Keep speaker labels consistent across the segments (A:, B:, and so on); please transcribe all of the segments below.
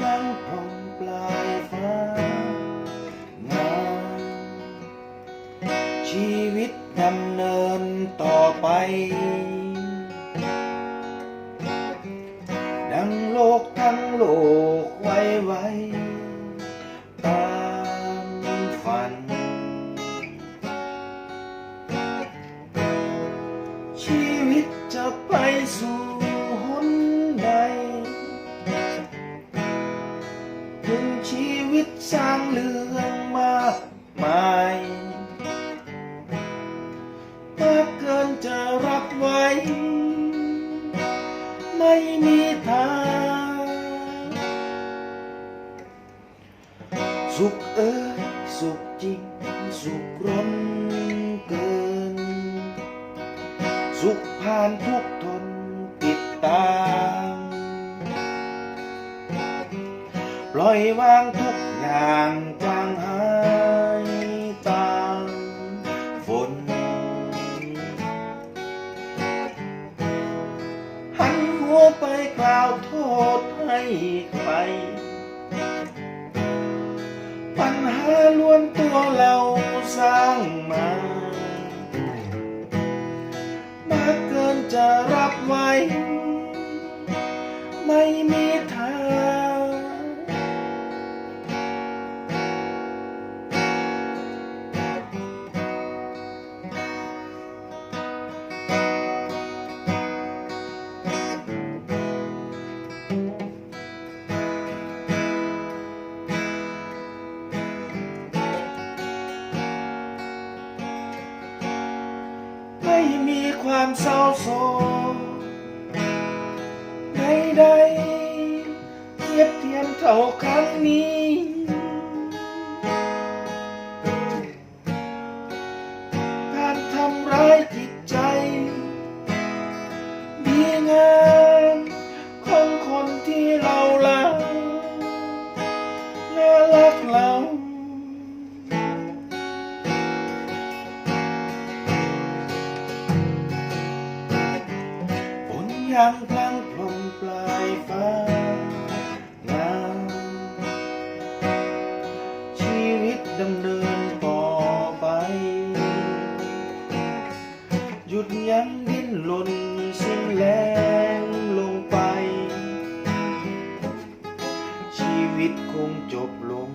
A: กันพร้อมปลายฟ้างานชีวิตดำเนินต่อไป สุขเอ้ยสุขจริงสุขร้นเกิน สุขผ่านทุกทนติดตาม ปล่อยวางทุกอย่างจางหายตามฝน หันหัวไปกล่าวโทษให้ใคร ปัญหาล้วนตัวเราสร้างมามากเกินจะรับไว้ ไม่มี ความเศร้าโศกใดๆเทียบเทียมเท่าครั้งนี้ รังพลังพลมปลายฟ้างามชีวิตดำเนินต่อไป หยุดยั้งดิ้นรนสิ้นแรงลงไป ชีวิตคงจบลง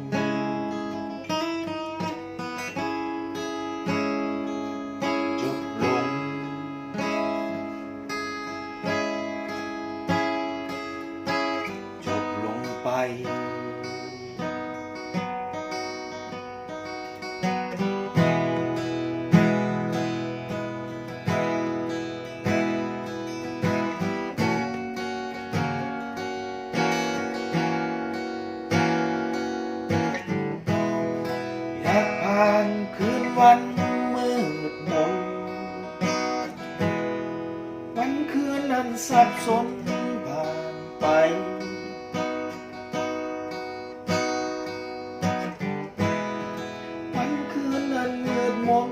A: วันมืดมนวันคืนนั้นสับสนผ่านไป วันคืนนั้นมืดมน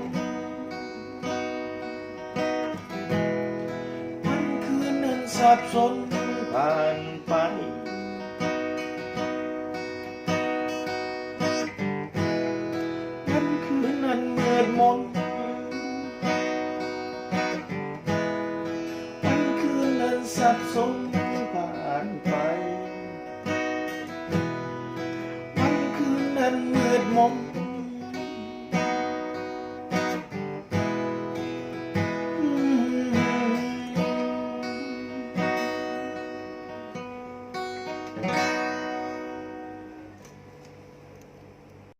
A: วันคืนนั้นสับสนผ่านไป mom.